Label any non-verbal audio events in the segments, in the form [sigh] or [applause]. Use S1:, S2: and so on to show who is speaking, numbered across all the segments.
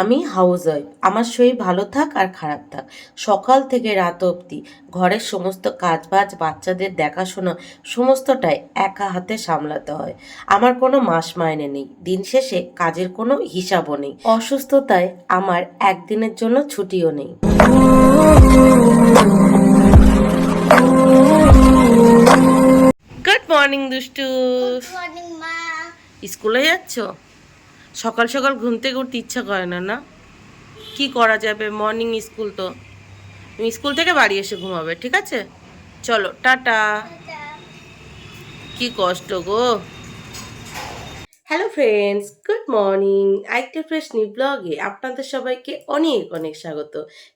S1: আমি house wife আমার শরীর ভালো থাক আর খারাপ থাক। সকাল থেকে রাত অবধি ঘরের সমস্ত কাজবাজ বাচ্চাদের দেখাশোনা সমস্তটাই একা হাতে সামলাতে হয়। আমার কোনো মাস মাইনে নেই দিন শেষে কাজের কোনো হিসাবও নেই। অসুস্থতায় আমার একদিনের জন্য ছুটিও নেই। গুড মর্নিং দুষ্টু। স্কুলে যাচ্ছ? সকাল সকাল ঘুম থেকে উঠতে ইচ্ছা করে না না? কি করা যাবে? মর্নিং স্কুল তো। তুমি স্কুল থেকে বাড়ি এসে ঘুমাবে, ঠিক আছে? চলো, টাটা। কি কষ্ট গো। হ্যালো ফ্রেন্ডস গুড মর্নিং আরেকটা ফ্রেশ নিউ ব্লগে আপনাদের সবাইকে অনেক অনেক স্বাগত।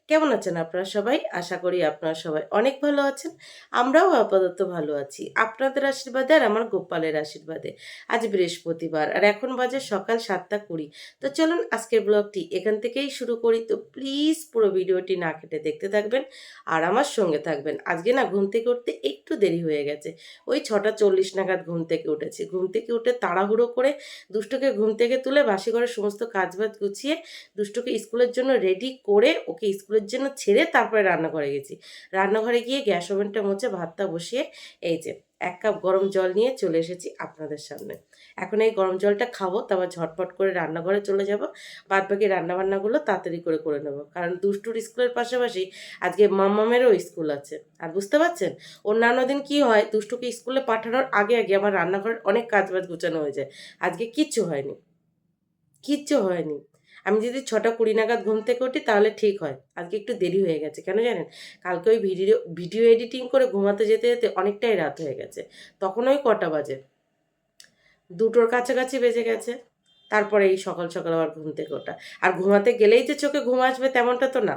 S1: কেমন আছেন আপনারা সবাই? আশা করি আপনারা সবাই অনেক ভালো আছেন। আমরাও আপাতত ভালো আছি। আপনাদের আশীর্বাদে আর আমার গোপালের আশীর্বাদে। আজ বৃহস্পতিবার আর এখন বাজে সকাল সাতটা কুড়ি। তো চলুন আজকের ব্লগটি এখান থেকেই শুরু করি। তো প্লিজ পুরো ভিডিওটি না কেটে দেখতে থাকবেন আর আমার সঙ্গে থাকবেন। আজকে না ঘুম থেকে উঠতে একটু দেরি হয়ে গেছে। ওই ছটা চল্লিশ নাগাদ ঘুম থেকে উঠেছি। ঘুম থেকে উঠে তাড়াহুড়ো করে দুষ্টুকে ঘুম থেকে তুলে বাসি ঘরের সমস্ত কাজবাজ গুছিয়ে দুষ্টকে স্কুলের জন্য রেডি করে ওকে স্কুলের জন্য ছেড়ে তারপরে রান্নাঘরে গেছি। রান্নাঘরে গিয়ে গ্যাস ওভেনটা মুছে ভাতটা বসিয়ে এই যে এক কাপ গরম জল নিয়ে চলে এসেছি আপনাদের সামনে। এখন এই গরম জলটা খাব, তারপর ঝটপট করে রান্নাঘরে চলে যাব। বাদ বাকি রান্নাবান্নাগুলো তাড়াতাড়ি করে করে নেব। কারণ দুষ্টুর স্কুলের পাশাপাশি আজকে মাম্মামেরও স্কুল আছে। আর বুঝতে পারছেন? অন্যান্য দিন কি হয়, দুষ্টুকে স্কুলে পাঠানোর আগে আগে আমার রান্নাঘরের অনেক কাজ বাজ গুছানো হয়ে যায়। আজকে কিচ্ছু হয়নি। কিচ্ছু হয়নি। আমি যদি ছটা কুড়ি নাগাদ ঘুম থেকে উঠি, তাহলে ঠিক হয়। আজকে একটু দেরি হয়ে গেছে, কেন জানেন? কালকে ওই ভিডিও ভিডিও এডিটিং করে ঘুমাতে যেতে যেতে অনেকটাই রাত হয়ে গেছে। তখন ওই কটা বাজে। দুটোর কাছাকাছি বেজে গেছে। তারপরে এই সকাল সকাল আবার ঘুম থেকে ওঠা। আর ঘুমাতে গেলেই যে চোখে ঘুম আসবে তেমনটা তো না।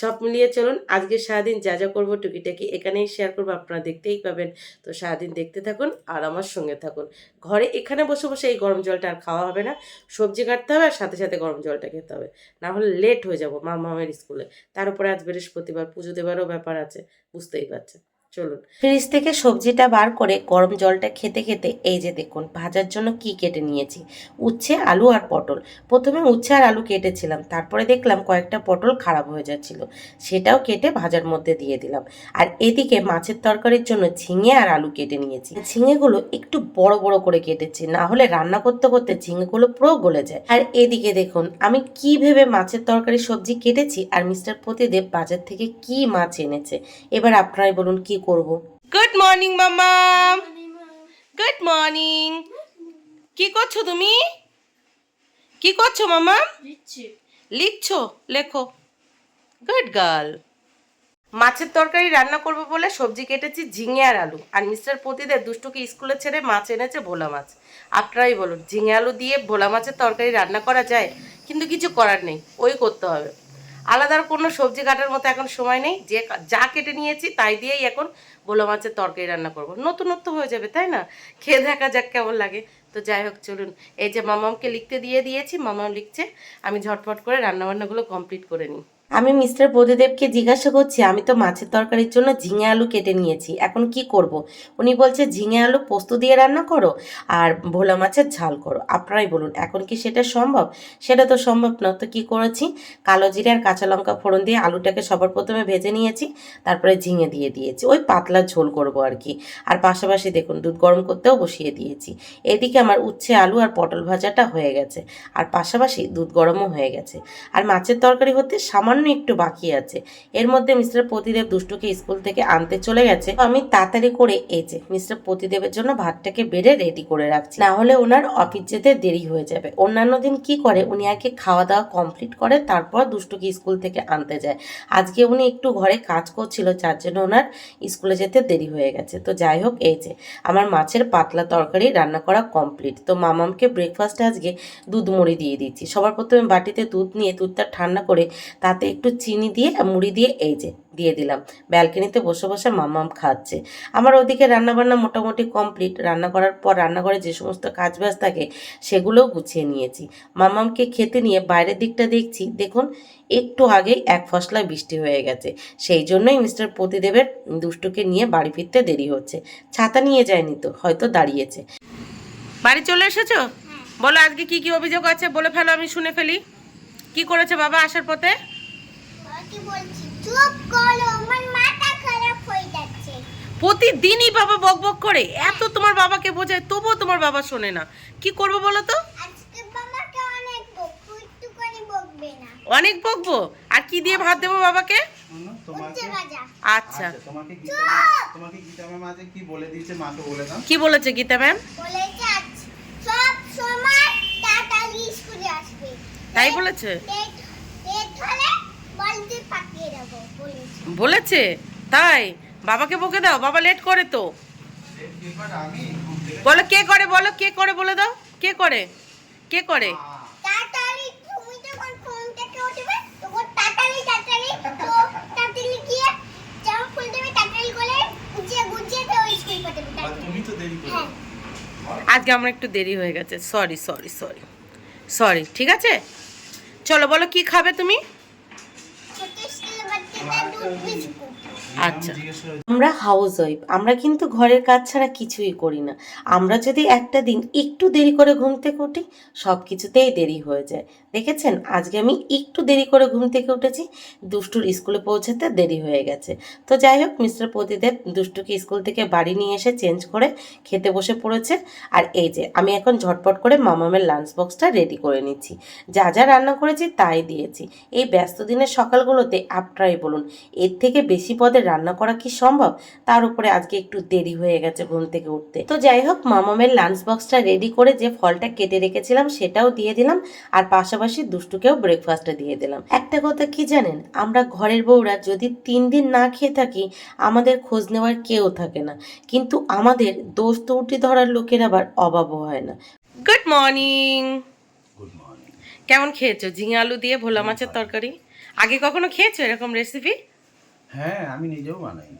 S1: সব মিলিয়ে চলুন আজকে সারাদিন যা যা করব টুকিটাকি এখানেই শেয়ার করব, আপনারা দেখতেই পাবেন। তো সারাদিন দেখতে থাকুন আর আমার সঙ্গে থাকুন। ঘরে এখানে বসে বসে এই গরম জলটা আর খাওয়া হবে না। সবজি কাটতে হবে আর সাথে সাথে গরম জলটা খেতে হবে। না হলে লেট হয়ে যাব মা মামের স্কুলে। তার উপরে আজ বৃহস্পতিবার, পুজো দেবারও ব্যাপার আছে, বুঝতেই পারছেন। চলুন। ফ্রিজ থেকে সবজিটা বার করে গরম জলটা খেতে খেতে এই যে দেখুন, ভাজার জন্য কি কেটে নিয়েছি? উচ্ছে, আলু আর পটল। প্রথমে উচ্ছে আর আলু কেটেছিলাম, তারপরে দেখলাম কয়েকটা পটল খারাপ হয়ে যাচ্ছিল। সেটাও কেটে ভাজার মধ্যে দিয়ে দিলাম। আর এদিকে মাছের তরকারির জন্য ঝিঙে আর আলু কেটে নিয়েছি। ঝিঙেগুলো একটু বড় বড় করে কেটেছি, না হলে রান্না করতে করতে ঝিঙেগুলো পুরো গলে যায়। আর এদিকে দেখুন, আমি কি ভেবে মাছের তরকারি সবজি কেটেছি আর মিস্টার প্রতিদেব বাজার থেকে কি মাছ এনেছে? এবার আপনারাই বলুন, কি করব। Good morning mamma good morning কি করছ তুমি? কি করছ মামা লিখছো। লেখো। গুড গার্ল মাছের তরকারি রান্না করব বলে সবজি কেটেছি ঝিঙে আর আলু। আর মিস্টার পতিদের দুষ্টুকে স্কুলে ছেড়ে মাছ এনেছে ভোলা মাছ। আপনারাই বলুন ঝিঙে আলু দিয়ে ভোলা মাছের তরকারি রান্না করা যায়? কিন্তু কিছু করার নেই ওই করতে হবে। আলাদা আর কোনো সবজি কাটার মতো এখন সময় নেই। যে যা কেটে নিয়েছি তাই দিয়েই এখন বলো মাছের তরকারি রান্না করব। নতুনত্ব হয়ে যাবে, তাই না? খেয়ে দেখা যাক কেমন লাগে। তো যাই হোক, চলুন। এই যে মামামকে লিখতে দিয়ে দিয়েছি, মামাম লিখছে, আমি ঝটফট করে রান্নাবান্নাগুলো কমপ্লিট করে নিই। আমি মিস্টার প্রদীদেবকে জিজ্ঞাসা করছি, আমি তো মাছের তরকারির জন্য ঝিঙে আলু কেটে নিয়েছি, এখন কি করব। উনি বলছে, ঝিঙে আলু পোস্ত দিয়ে রান্না করো আর ভোলা মাছের ঝাল করো। আপনারাই বলুন, এখন কি সেটা সম্ভব? সেটা তো সম্ভব না তো কি করেছি? কালো জিরে আর কাঁচা লঙ্কা ফোড়ন দিয়ে আলুটাকে সবার প্রথমে ভেজে নিয়েছি, তারপরে ঝিঙে দিয়ে দিয়েছি। ওই পাতলা ঝোল করব আর কি। আর পাশাপাশি দেখুন, দুধ গরম করতেও বসিয়ে দিয়েছি। এদিকে আমার উচ্ছে আলু আর পটল ভাজাটা হয়ে গেছে। আর পাশাপাশি দুধ গরমও হয়ে গেছে। আর মাছের তরকারি হতে সামান্য একটু বাকি আছে। এর মধ্যে মিস্টার প্রতিদেব দুষ্টুকে স্কুল থেকে আনতে চলে গেছে। আমি তাড়াতাড়ি করে যে, মিস্টার প্রতিদেবের জন্য ভাতটাকে বেড়ে রেডি করে রাখছি। না হলে ওনার অফিস যেতে দেরি হয়ে যাবে। অন্যান্য দিন কি করে? উনি আগে খাওয়া দাওয়া কমপ্লিট করে, তারপর দুষ্টুকে স্কুল থেকে আনতে যায়। আজকে উনি একটু ঘরে কাজ করছিল, যার জন্য ওনার স্কুলে যেতে দেরি হয়ে গেছে। তো যাই হোক, এই যে, আমার মাছের পাতলা তরকারি রান্না করা কমপ্লিট তো মামামকে ব্রেকফাস্টে আজকে দুধ মুড়ি দিয়ে দিচ্ছি সবার প্রথমে বাটিতে দুধ নিয়ে দুধটা ঠান্ডা করে তাতে একটু চিনি দিয়ে আর মুড়ি দিয়ে এই যে দিয়ে দিলাম। ব্যালকনিতে বসে বসে মামাম খাচ্ছে। আমার ওদিকে রান্নাবান্না মোটামুটি কমপ্লিট। রান্না করার পর রান্নাঘরে যে সমস্ত কাজবাজ থাকে সেগুলোও গুছিয়ে নিয়েছি। মামামকে খেতে নিয়ে বাইরের দিকটা দেখছি। দেখুন একটু আগেই এক ফসলায় বৃষ্টি হয়ে গেছে। সেই জন্যই মিস্টার প্রতিদেবের দুষ্টুকে নিয়ে বাড়ি ফিরতে দেরি হচ্ছে। ছাতা নিয়ে যায়নি তো হয়তো দাঁড়িয়েছে। বাড়ি চলে এসেছ? বলো আজকে কি কি অভিযোগ আছে? বলে ফেলো আমি শুনে ফেলি। কি করেছে বাবা আসার পথে?
S2: কি বলছি? চুপ করো আমার মাথা খারাপ হয়ে যাচ্ছে।
S1: প্রতিদিনই বাবা বক বক করে। এত তোমার বাবাকে বোঝায় তবুও তোমার বাবা শোনে না। কি করব বলো তো?
S2: আজকে বাবাকে অনেক বকবো একটুখানি বকবে না।
S1: অনেক বকবো? আর কি দিয়ে ভাত দেবো বাবাকে? আচ্ছা।
S3: আচ্ছা, তোমাকে গীতা তোমাকে গীতা ম্যাম আজকে কি বলে দিয়েছে মাকে বলে দাও।
S1: কি বলেছে গীতা ম্যাম?
S2: বলেছে সব সময় তাড়াতাড়ি স্কুলে আসবে।
S1: তাই বলেছে?
S2: হলে বলেছে।
S1: বলেছে? তাই? বাবাকে বকে দাও বাবা লেট করে তো। বলো কে করে বলো কে করে বলে দাও। কে করে? কে করে?
S2: তাড়াতাড়ি তুমি যখন ফোন থেকে উঠবে তখন তাড়াতাড়ি তাড়াতাড়ি তো তাড়াতাড়ি গিয়ে জামা খুলে দেবে তাড়াতাড়ি করে গুছিয়ে গুছিয়ে তো স্কুল পাঠাবে
S3: আর
S2: তাড়াতাড়ি।
S3: তুমি তো দেরি করে
S2: হ্যাঁ।
S1: আজকে আমার একটু দেরি হয়ে গেছে। সরি সরি সরি সরি ঠিক আছে? চলো বলো কি খাবে তুমি?
S2: স্কুলের বাচ্চাদের দুধ বিস্কুট
S1: আচ্ছা। আমরা হাউস ওয়াইফ আমরা কিন্তু ঘরের কাজ ছাড়া কিছুই করি না। আমরা যদি একটা দিন একটু দেরি করে ঘুম থেকে উঠি সব কিছুতেই দেরি হয়ে যায়। দেখেছেন? আজকে আমি একটু দেরি করে ঘুম থেকে উঠেছি, দুষ্টুর স্কুলে পৌঁছাতে দেরি হয়ে গেছে। তো যাই হোক, মিস্টার প্রদীপের দুষ্টুকে স্কুল থেকে বাড়ি নিয়ে এসে চেঞ্জ করে খেতে বসে পড়েছে। আর এই যে, আমি এখন ঝটপট করে মামামের লাঞ্চ বক্সটা রেডি করে নিচ্ছি। যা যা রান্না করেছি তাই দিয়েছি। এই ব্যস্ত দিনের সকালগুলোতে আপনারাই বলুন, এর থেকে বেশি পদের রান্না করা কি সম্ভব? তার উপরে আজকে একটু দেরি হয়ে গেছে ঘুম থেকে উঠতে। তো যাই হোক মামামের লাঞ্চ বক্সটা রেডি করে যে ফলটা কেটে রেখেছিলাম সেটাও দিয়ে দিলাম আর পাশাপাশি দুষ্টুকেও ব্রেকফাস্টে দিয়ে দিলাম। একটা কথা কি জানেন? আমরা ঘরের বউরা যদি তিন দিন না খেয়ে থাকি আমাদের খোঁজ নেওয়ার কেউ থাকে না। কিন্তু আমাদের দোষ ত্রুটি ধরার লোকের আবার অভাবও হয় না। গুড মর্নিং কেমন খেয়েছো? ঝিঙে আলু দিয়ে ভোলা মাছের তরকারি? আগে কখনো খেয়েছো এরকম রেসিপি
S3: হ্যাঁ আমি নিজেও বানাই।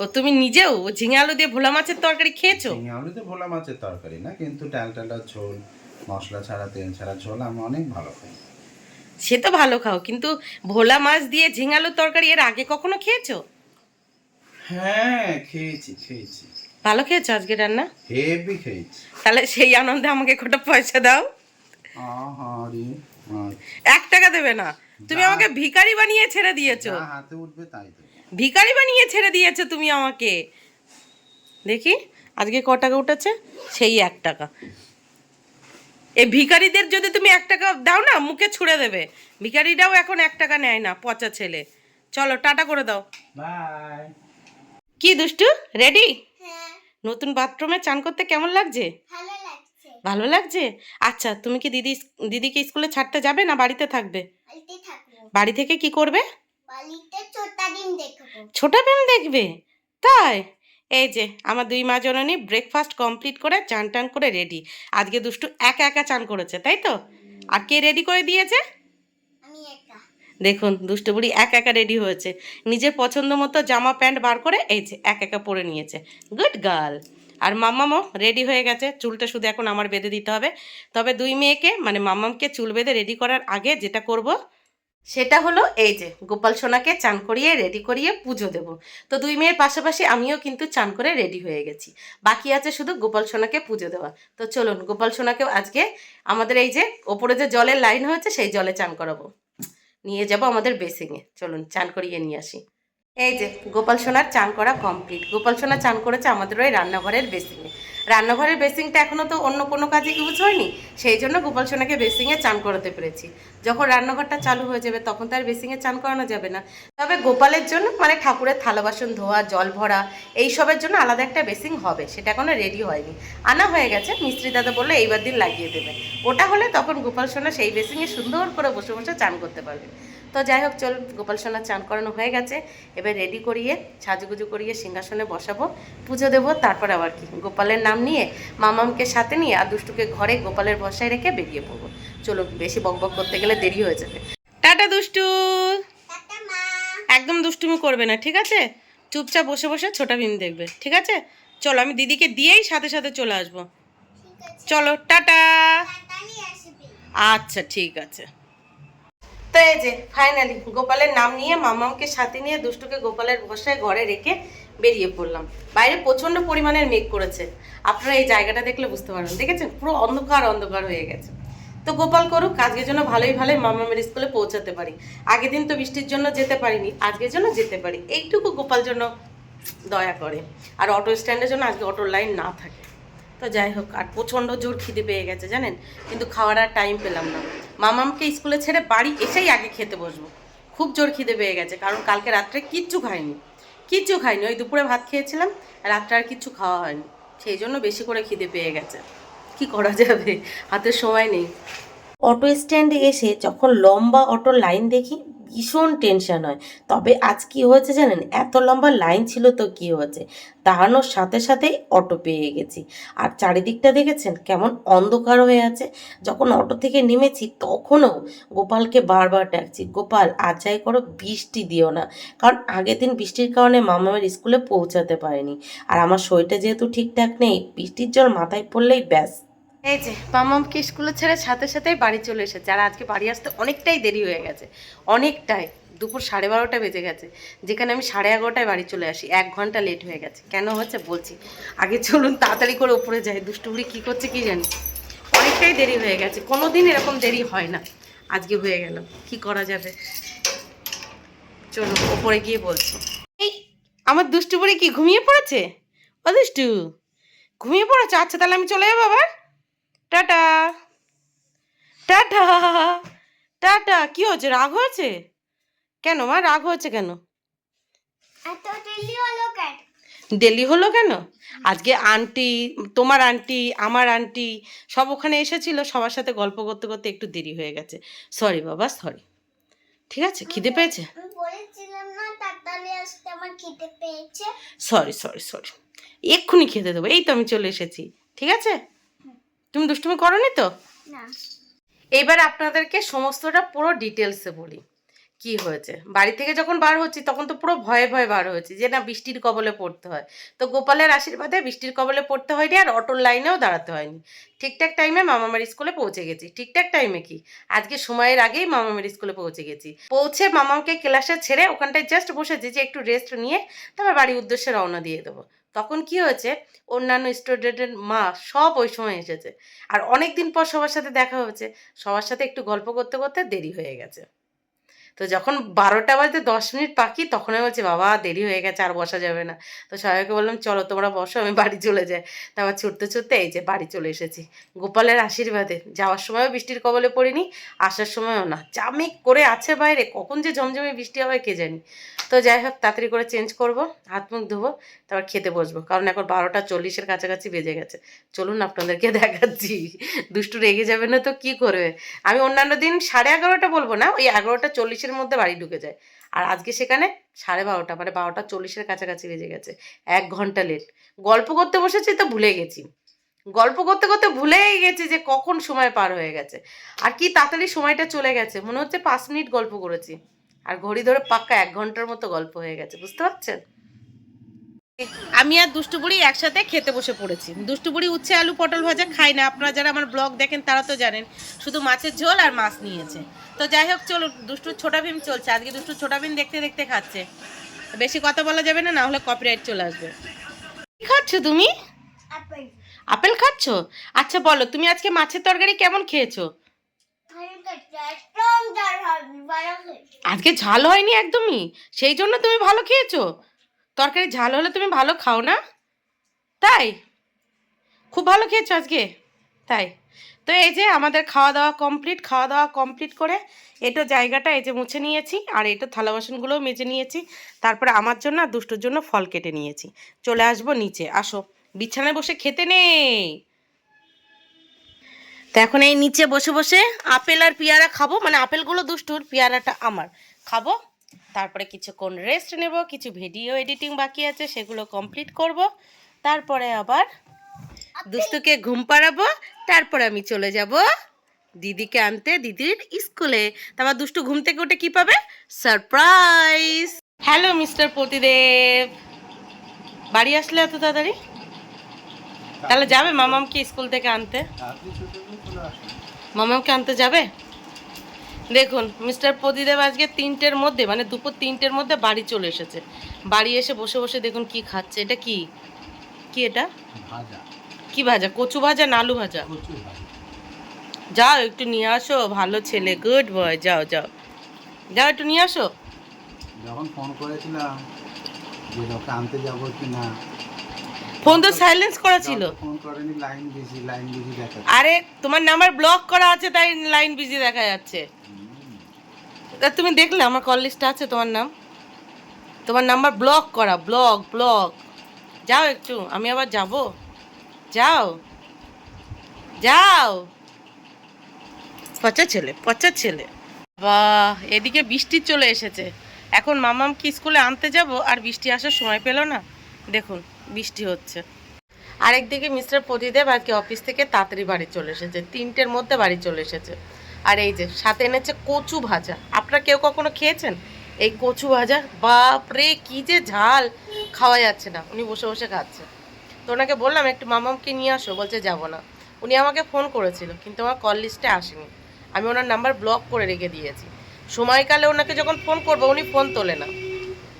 S1: ও তুমি নিজেও? ও ঝিঙে আলু দিয়ে ভোলা মাছের তরকারি খেয়েছো?
S3: চিংড়ি আলুতে ভোলা মাছের তরকারি না কিন্তু ডাল টালটা ঝোল মশলা ছাড়া তেল ছাড়া ঝোল আমি অনেক ভালো খাই।
S1: সে তো ভালো খাও কিন্তু ভোলা মাছ দিয়ে ঝিঙে আলুর তরকারি এর আগে কখনো খেয়েছো?
S3: হ্যাঁ খেয়েছি খেয়েছি।
S1: ভালো খেয়েছো আজকে রান্না?
S3: হেভি খেয়েছি।
S1: তাহলে সেই আনন্দে আমাকে কটা পয়সা দাও। এক টাকা দেবে না। তুমি আমাকে ভিখারি বানিয়ে ছেড়ে দিয়েছ।
S3: হাতে উঠবে তাই
S1: ভিখারি বানিয়ে ছেড়ে দিয়েছ তুমি আমাকে। দেখি আজকে ক টাকা উঠেছে? সেই এক টাকা। এ ভিখারিদের যদি তুমি এক টাকা দাও না মুখে ছুঁড়ে দেবে। ভিখারিরাও এখন এক টাকা নেয় না পচা ছেলে। চলো টাটা করে দাও। কি দুষ্টু? রেডি?
S2: হ্যাঁ।
S1: নতুন বাথরুমে চান করতে কেমন লাগছে?
S2: ভালো লাগছে।
S1: আচ্ছা তুমি কি দিদি দিদিকে স্কুলে ছাড়তে যাবে না বাড়িতে থাকবে। বাড়ি থেকে কি করবে?
S2: ছোটা ডিম দেখব।
S1: তাই? এই যে আমার দুই মা জননী ব্রেকফাস্ট কমপ্লিট করে চান টান করে রেডি আজকে দুষ্টু একা একা চান করেছে তাই তো? আর কে রেডি করে দিয়েছে?
S2: আমি একা।
S1: দেখুন দুষ্টু বুড়ি এক একা রেডি হয়েছে। নিজের পছন্দ মতো জামা প্যান্ট বার করে এই যে এক একা পরে নিয়েছে। গুড গার্ল আর মাম্মামও রেডি হয়ে গেছে। চুলটা শুধু এখন আমার বেঁধে দিতে হবে। তবে দুই মেয়েকে মানে মাম্মামকে চুল বেঁধে রেডি করার আগে যেটা করব সেটা হলো এই যে, গোপাল সোনাকে চান করিয়ে রেডি করিয়ে পুজো দেব। তো দুই মেয়ের পাশাপাশি আমিও কিন্তু চান করে রেডি হয়ে গেছি। বাকি আছে শুধু গোপাল সোনাকে পুজো দেওয়া। তো চলুন, গোপাল সোনাকেও আজকে আমাদের এই যে ওপরে যে জলের লাইন হয়েছে, সেই জলে চান করাবো। নিয়ে যাব আমাদের বেসিংয়ে চলুন, চান করিয়ে নিয়ে আসি। এই যে, গোপাল সোনার চান করা কমপ্লিট গোপাল সোনা চান করেছে আমাদের ওই রান্নাঘরের বেসিংয়ে রান্নাঘরের বেসিংটা এখনও তো অন্য কোনো কাজে ইউজ হয়নি, সেই জন্য গোপাল সোনাকে বেসিংয়ে চান করাতে পেরেছি। যখন রান্নাঘরটা চালু হয়ে যাবে তখন তার বেসিংয়ে চান করানো যাবে না। তবে গোপালের জন্য মানে ঠাকুরের থালা বাসন ধোয়া, জল ভরা, এইসবের জন্য আলাদা একটা বেসিং হবে, সেটা এখনও রেডি হয়নি। আনা হয়ে গেছে, মিস্ত্রি দাদা বলল এইবার দিন লাগিয়ে দেবে। ওটা হলে তখন গোপাল সোনা সেই বেসিংয়ে সুন্দর করে বসে বসে চান করতে পারবে। তো যাই হোক, চল, গোপাল সোনার চান করানো হয়ে গেছে। এবার রেডি করিয়ে, সাজুগুজু করিয়ে সিংহাসনে বসাবো, পুজো দেবো, তারপর আবার কি, গোপালের নাম নিয়ে মামামকে সাথে নিয়ে আর দুষ্টুকে ঘরে গোপালের বসায় রেখে বেরিয়ে পড়ব। চলো বেশি বক বক করতে গেলে দেরি হয়ে যাবে। টাটা দুষ্টু। একদম দুষ্টুমি করবে না ঠিক আছে? চুপচাপ বসে বসে ছোটা ভীম দেখবে ঠিক আছে? চলো আমি দিদিকে দিয়েই সাথে সাথে চলে আসব। চলো টাটা। আচ্ছা ঠিক আছে। তো এই যে ফাইনালি গোপালের নাম নিয়ে মামামকে সাথে নিয়ে দুষ্টুকে গোপালের বসায় ঘরে রেখে বেরিয়ে পড়লাম। বাইরে প্রচণ্ড পরিমাণের মেঘ করেছে। আপনারা এই জায়গাটা দেখলে বুঝতে পারবেন। দেখেছেন? পুরো অন্ধকার অন্ধকার হয়ে গেছে। তো গোপাল করুক, আজকের জন্য ভালোই ভালোই মামামের স্কুলে পৌঁছাতে পারি। আগের দিন তো বৃষ্টির জন্য যেতে পারিনি, আজকের জন্য যেতে পারি। এইটুকু গোপাল জন্য দয়া করে। আর অটো স্ট্যান্ডের জন্য আজকে অটোর লাইন না থাকে। তো যাই হোক, আর প্রচণ্ড জোর খিদে পেয়ে গেছে, জানেন? কিন্তু খাওয়ার আর টাইম পেলাম না। মামামকে স্কুলে ছেড়ে বাড়ি এসেই আগে খেতে বসবো। খুব জোর খিদে পেয়ে গেছে, কারণ কালকে রাত্রে কিচ্ছু খাইনি। কিচ্ছু খাইনি, ওই দুপুরে ভাত খেয়েছিলাম, রাত্রে আর কিচ্ছু খাওয়া হয়নি। সেই জন্য বেশি করে খিদে পেয়ে গেছে। কি করা যাবে? হাতে সময় নেই। অটো স্ট্যান্ডে এসে যখন লম্বা অটো লাইন দেখি ভীষণ টেনশন হয়। তবে আজ কি হয়েছে জানেন? এত লম্বা লাইন ছিল তো কি হয়েছে? দাঁড়ানোর সাথে সাথেই অটো পেয়ে গেছি। আর চারিদিকটা দেখেছেন? কেমন অন্ধকার হয়ে আছে। যখন অটো থেকে নেমেছি তখনও গোপালকে বারবার ডাকছি, গোপাল, আজ যাই করো, বৃষ্টি দিও না। কারণ আগের দিন বৃষ্টির কারণে মামামের স্কুলে পৌঁছাতে পারেনি। আর আমার শরীরটা যেহেতু ঠিকঠাক নেই, বৃষ্টির জল মাথায় পড়লেই ব্যাস। এই যে মামামকে স্কুলে ছেড়ে সাথে সাথেই বাড়ি চলে এসেছে। আর আজকে বাড়ি আসতে অনেকটাই দেরি হয়ে গেছে। অনেকটাই। দুপুর সাড়ে বারোটা বেজে গেছে। যেখানে আমি সাড়ে এগারোটায় বাড়ি চলে আসি। এক ঘণ্টা লেট হয়ে গেছে। কেন হচ্ছে বলছি? আগে চলুন, তাড়াতাড়ি করে উপরে যাই। দুষ্টুবুড়ি কী করছে কি জানি? অনেকটাই দেরি হয়ে গেছে। কোনো দিন এরকম দেরি হয় না। আজকে হয়ে গেল। কি করা যাবে? চলুন ওপরে গিয়ে বলছি। এই, আমার দুষ্টু বুড়ি কি ঘুমিয়ে পড়েছে? ও দুষ্টু, ঘুমিয়ে পড়েছে? আচ্ছা তাহলে আমি চলে যাব আবার? টাটা। টাটা। টাটা। কি হয়েছে? রাগ হয়েছে? কেন মা রাগ হয়েছে কেন?
S2: এত হলো কেন?
S1: দেরি হলো কেন? আজকে আন্টি তোমার আন্টি আমার আন্টি সব ওখানে এসেছিল সবার সাথে গল্প করতে করতে একটু দেরি হয়ে গেছে। সরি বাবা সরি ঠিক আছে? খিদে পেয়েছে? সরি সরি সরি এক্ষুনি খেতে দেবো এই তো আমি চলে এসেছি। ঠিক আছে? তুমি দুষ্টুমি করনি তো?
S2: না।
S1: এবার আপনাদেরকে সমস্তটা পুরো ডিটেলসে বলি। কি হয়েছে? বাড়ি থেকে যখন বার হচ্ছি তখন তো পুরো ভয়ে ভয়ে বার হয়েছি যে না বৃষ্টির কবলে পড়তে হয়। তো গোপালের আশীর্বাদে বৃষ্টির কবলে পড়তে হয়নি আর অটোর লাইনেও দাঁড়াতে হয়নি। ঠিকঠাক টাইমে মামামার স্কুলে পৌঁছে গেছি। ঠিকঠাক টাইমে কি? আজকে সময়ের আগেই মামামার স্কুলে পৌঁছে গেছি। পৌঁছে মামাকে ক্লাসে ছেড়ে ওখানটায় জাস্ট বসেছি যে একটু রেস্ট নিয়ে তারপর বাড়ির উদ্দেশ্যে রওনা দিয়ে দেবো। তখন কি হয়েছে? অন্যান্য স্টুডেন্টের মা সব ওই সময় এসেছে। আর অনেক দিন পর সবার সাথে দেখা হয়েছে। সবার সাথে একটু গল্প করতে করতে দেরি হয়ে গেছে। তো যখন বারোটা বাজতে দশ মিনিট পাখি তখন আমি বলছি, বাবা, দেরি হয়ে গেছে, আর বসা যাবে না। তো সবাইকে বললাম, চলো, তোমরা বসো, আমি বাড়ি চলে যাই। তারপর ছুটতে ছুটতে এই যে বাড়ি চলে এসেছি। গোপালের আশীর্বাদে। যাওয়ার সময়ও বৃষ্টির কবলে পড়িনি, আসার সময়ও না। জামেক করে আছে বাইরে, কখন যে ঝমঝমে বৃষ্টি হবে কে জানি। তো যাই হোক, তাড়াতাড়ি করে চেঞ্জ করব, হাত মুখ ধোবো, তারপর খেতে বসবো। কারণ এখন বারোটা চল্লিশের কাছাকাছি বেজে গেছে। চলুন, আপনাদেরকে দেখাচ্ছি। দুষ্টু রেগে যাবে না তো কি করবে? আমি অন্যান্য দিন সাড়ে এগারোটা বলব না, ওই এগারোটা চল্লিশের মধ্যে বাড়ি ঢুকে যায়। আর আজকে সেখানে সাড়ে বারোটা মানে বারোটা চল্লিশের কাছাকাছি বেজে গেছে। এক ঘণ্টা লেট গল্প করতে বসেছি তো ভুলে গেছি। গল্প করতে করতে ভুলেই গেছি যে কখন সময় পার হয়ে গেছে। আর কি তাড়াতাড়ি সময়টা চলে গেছে। মনে হচ্ছে পাঁচ মিনিট গল্প করেছি। আর ঘড়ি ধরে পাক্কা এক ঘণ্টার মতো গল্প হয়ে গেছে। বুঝতে পারছেন? আমি আর দুষ্টু বুড়ি একসাথে খেতে বসে পড়েছি। দুষ্টু বুড়ি উচ্ছে আলু পটল ভাজা খায় না। আপনারা যারা আমার ব্লগ দেখেন তারা তো জানেন শুধু মাছের ঝোল আর মাছ নিয়েছে। তো যাই হোক চলো দুষ্টুর ছোটা ভীম চলছে। আজকে দুষ্টুর ছোটা ভীম দেখতে দেখতে খাচ্ছে। বেশি কথা বলা যাবে না না হলে কপিরাইট চলে আসবে। কি খাচ্ছ তুমি?
S2: আপেল।
S1: আপেল খাচ্ছ? আচ্ছা বলো তুমি আজকে মাছের তরকারি কেমন খেয়েছে? আজকে ঝাল হয়নি একদমই? সেই জন্য তুমি ভালো খেয়েছো? তরকারি ঝাল হলে তুমি ভালো খাও না? তাই? খুব ভালো খেয়েছো আজকে? তাই? তো এই যে আমাদের খাওয়া দাওয়া কমপ্লিট খাওয়া দাওয়া কমপ্লিট করে এটা জায়গাটা এই যে মুছে নিয়েছি আর এটা থালা বাসনগুলোও মেজে নিয়েছি। তারপরে আমার জন্য আর দুষ্টুর জন্য ফল কেটে নিয়েছি। চলে আসব নিচে, আসো। বিছানায় বসে খেতে নেই। তো এখন এই নিচে বসে বসে আপেল আর পেয়ারা খাব। মানে আপেলগুলো দুষ্টুর, পেয়ারাটা আমার। খাব? তারপরে কিছুক্ষণ রেস্ট নেব কিছু ভিডিও এডিটিং বাকি আছে সেগুলো কমপ্লিট করব। তারপরে আবার দুস্তুকে ঘুম পাড়াবো তারপরে আমি চলে যাব দিদিকে আনতে দিদির স্কুলে। তারপর দুষ্টু ঘুম থেকে উঠে কি পাবে? Surprise hello mister Pratidev. বাড়ি আসলে এত তাড়াতাড়ি? তাহলে যাবে মামামকে স্কুল থেকে আনতে? মামামকে আনতে যাবে? দেখুন মিস্টার প্রদীদেব আজকে তিনটের মধ্যে মানে দুপুর তিনটের মধ্যে বাড়ি চলে এসেছে। বাড়ি এসে বসে বসে দেখুন কি খাচ্ছে। এটা কি? কি এটা?
S3: ভাজা।
S1: কি ভাজা? কচু ভাজা না আলু ভাজা? যাও একটু নিয়ে আসো ভালো ছেলে গুড বয় যাও যাও। যাও একটু নিয়ে আসো।
S3: যখন ফোন করেছিলাম যে ওকে আনতে যাব কি না
S1: ফোন তো সাইলেন্স করা ছিল।
S3: ফোন করেনি লাইন বিজি লাইন বিজি দেখা
S1: আরে তোমার নাম্বার ব্লক করা আছে তাই লাইন বিজি দেখা যাচ্ছে। তা তুমি দেখলে আমার কল লিস্টে আছে তোমার নাম? তোমার নাম্বার ব্লক করা ব্লক ব্লক যাও একটু আমি আবার যাব। যাও। যাও। পচা ছেলে পচা ছেলে। বাহ এদিকে বৃষ্টি চলে এসেছে। এখন মামাম কি স্কুলে আনতে যাব? আর বৃষ্টি আসার সময় পেল না? দেখুন। বৃষ্টি হচ্ছে। আরেকদিকে মিস্টার প্রদীদেব আজকে অফিস থেকে তাড়াতাড়ি বাড়ি চলে এসেছে। তিনটের মধ্যে বাড়ি চলে এসেছে। আর এই যে, সাথে এনেছে কচু ভাজা। আপনারা কেউ কখনো খেয়েছেন? এই কচু ভাজা? বাপরে, কি যে ঝাল! খাওয়া যাচ্ছে না। উনি বসে বসে খাচ্ছে। তো ওনাকে বললাম, একটু মামামকে নিয়ে আসো। বলছে, যাব না। উনি আমাকে ফোন করেছিল, কিন্তু আমার কল লিস্টে আসেনি। আমি ওনার নাম্বার ব্লক করে রেখে দিয়েছি। সময়কালে ওনাকে যখন ফোন করব, উনি ফোন তোলে না।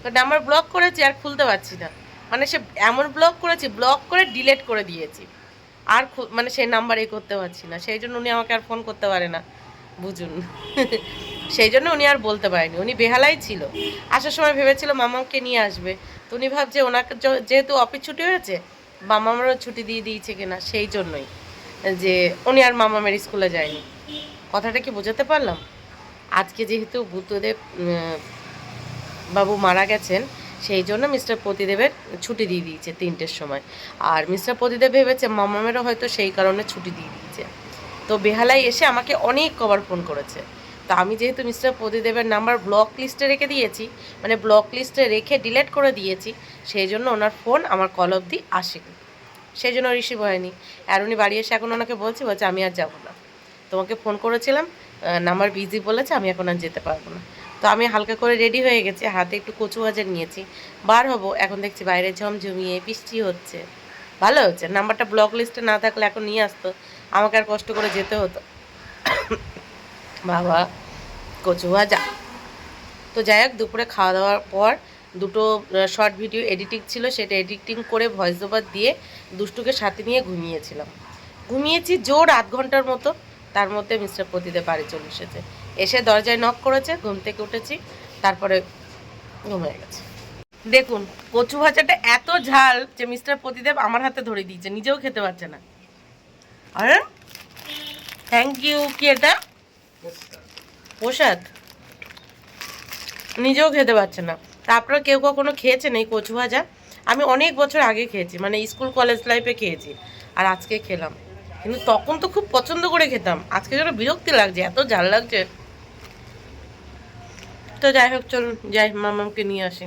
S1: তো নাম্বার ব্লক করেছি, আর খুলতে পারছি না। মানে সে এমন ব্লক করেছি ব্লক করে ডিলিট করে দিয়েছি। আর মানে সেই নাম্বার এ করতে পারছি না। সেই জন্য উনি আমাকে আর ফোন করতে পারে না, বুঝুন। [laughs] সেই জন্য উনি আর বলতে পারেনি। উনি বেহালাই ছিল। আসার সময় ভেবেছিল মামাকে নিয়ে আসবে। তো উনি ভাবছে ওনাকে যেহেতু অফিস ছুটি হয়েছে, মামামেরও ছুটি দিয়ে দিয়েছে কিনা, সেই জন্যই যে উনি আর মামামের স্কুলে যায়নি। কথাটা কি বোঝাতে পারলাম? আজকে যেহেতু বুদ্ধদেব বাবু মারা গেছেন সেই জন্য মিস্টার প্রতিদেবের ছুটি দিয়ে দিয়েছে তিনটের সময়। আর মিস্টার প্রতিদেব ভেবেছে, মামামেরও হয়তো সেই কারণে ছুটি দিয়ে দিয়েছে। তো বেহালায় এসে আমাকে অনেক কবার ফোন করেছে। তো আমি যেহেতু মিস্টার প্রতিদেবের নাম্বার ব্লক লিস্টে রেখে দিয়েছি মানে ব্লক লিস্টে রেখে ডিলিট করে দিয়েছি, সেই জন্য ওনার ফোন আমার কল অবধি আসেনি। সেই জন্য রিসিভ হয়নি। আর উনি বাড়ি এসে এখন ওনাকে বলছি, বলছে, আমি আর যাব না। তোমাকে ফোন করেছিলাম নাম্বার বিজি বলেছে, আমি এখন আর যেতে পারব না। তো আমি হালকা করে রেডি হয়ে গেছি, হাতে একটু কচু ভাজা নিয়েছি। বার হব, এখন দেখছি বাইরে ঝমঝমিয়ে বৃষ্টি হচ্ছে। ভালো হচ্ছে, নাম্বারটা ব্লক লিস্টে না থাকলে এখন নিয়ে আসতো, আমাকে আর কষ্ট করে যেতে হতো। বাবা, কচু ভাজা। তো যাই হোক, দুপুরে খাওয়া দাওয়ার পর দুটো শর্ট ভিডিও এডিটিং ছিল, সেটা এডিটিং করে ভয়েস ওভার দিয়ে দুষ্টুকে সাথে নিয়ে ঘুমিয়েছিলাম। ঘুমিয়েছি জোর আধ ঘণ্টার মতো, তার মধ্যে মিস্টার প্রতিদেব বাড়ি চলে এসেছে। এসে দরজায় নক করেছে, ঘুম থেকে উঠেছি, তারপরে ঘুমিয়ে গেছে। দেখুন, কচু ভাজাটা এত ঝাল যে মিস্টার প্রতিদেব আমার হাতে ধরে দিয়েছে, নিজেও খেতে পারছে না। আরে থ্যাংক ইউ কি এটা? প্রসাদ। নিজেও খেতে পারছে না। তারপরে কেউ কখনো খেয়েছেন এই কচু ভাজা? আমি অনেক বছর আগে খেয়েছি মানে স্কুল কলেজ লাইফে খেয়েছি, আর আজকে খেলাম। কিন্তু তখন তো খুব পছন্দ করে খেতাম। আজকে যেন বিরক্তি লাগছে, এত ঝাল লাগছে। তো যাই হোক, চলুন, যাই মামাকে নিয়ে আসি।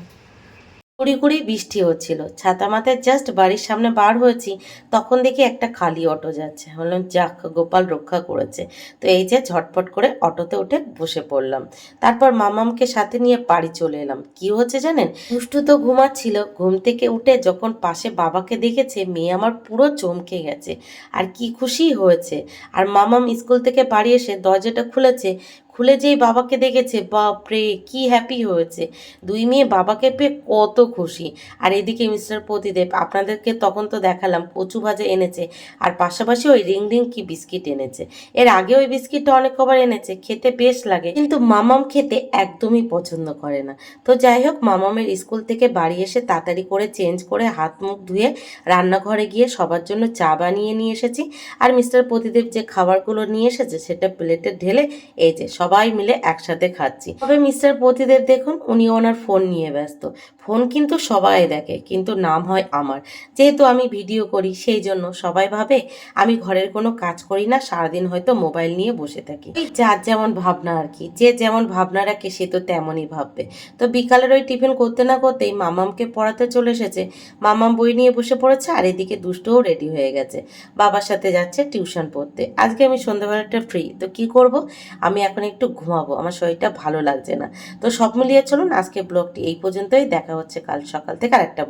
S1: কুড়ি কুড়ি বৃষ্টি হচ্ছিল। ছাতা মাথায় জাস্ট বাড়ির সামনে বার হয়েছি, তখন দেখি একটা খালি অটো যাচ্ছে। বললাম, যাক, গোপাল রক্ষা করেছে। তো এই যে ঝটপট করে অটোতে উঠে বসে পড়লাম। তারপর মামামকে সাথে নিয়ে বাড়ি চলে এলাম। কি হচ্ছে জানেন? দুষ্টু তো ঘুমাচ্ছিল। ঘুম থেকে উঠে যখন পাশে বাবাকে দেখেছে, মেয়ে আমার পুরো চমকে গেছে। আর কি খুশি হয়েছে। আর মামাম স্কুল থেকে বাড়ি এসে দরজাটা খুলেছে। খুলে যেই বাবাকে দেখেছে, বাপরে, কি হ্যাপি হয়েছে। দুই মেয়ে বাবাকে পেয়ে কত খুশি। আর এদিকে মিস্টার প্রতিদেব, আপনাদেরকে তখন তো দেখালাম, কচু ভাজা এনেছে, আর পাশাপাশি ওই রিং রিং কি বিস্কিট এনেছে। এর আগে ওই বিস্কিটটা অনেক কবার এনেছে, খেতে বেশ লাগে, কিন্তু মামাম খেতে একদমই পছন্দ করে না। তো যাই হোক, মামামের স্কুল থেকে বাড়ি এসে তাড়াতাড়ি করে চেঞ্জ করে হাত মুখ ধুয়ে রান্নাঘরে গিয়ে সবার জন্য চা বানিয়ে নিয়ে এসেছি। আর মিস্টার প্রতিদেব যে খাবারগুলো নিয়ে এসেছে, সেটা প্লেটে ঢেলে, এই যে সবাই মিলে একসাথে খাচ্ছি। তবে মিস্টার প্রতিদেব দেখুন, উনি ওনার ফোন নিয়ে ব্যস্ত। ফোন কিন্তু সবাই দেখে, কিন্তু নাম হয় আমার। যেহেতু আমি ভিডিও করি, সেই জন্য সবাই ভাবে, আমি ঘরের কোনো কাজ করি না, সারাদিন হয়তো মোবাইল নিয়ে বসে থাকি। যার যেমন ভাবনা আর কি, যে যেমন ভাবনা রাখে, সে তো তেমনই ভাববে। তো বিকালের ওই টিফিন করতে না করতেই মামামকে পড়াতে চলে এসেছে। মামাম বই নিয়ে বসে পড়েছে, আর এদিকে দুষ্টও রেডি হয়ে গেছে। বাবার সাথে যাচ্ছে টিউশন পড়তে। আজকে আমি সন্ধ্যাবেলাটা ফ্রি তো কি করব? আমি এখন একটু ঘুমাবো, আমার শরীরটা ভালো লাগছে না। তো সব মিলিয়ে চলুন আজকে ব্লগটি এই পর্যন্তই, দেখা হচ্ছে কাল সকাল থেকে আরেকটা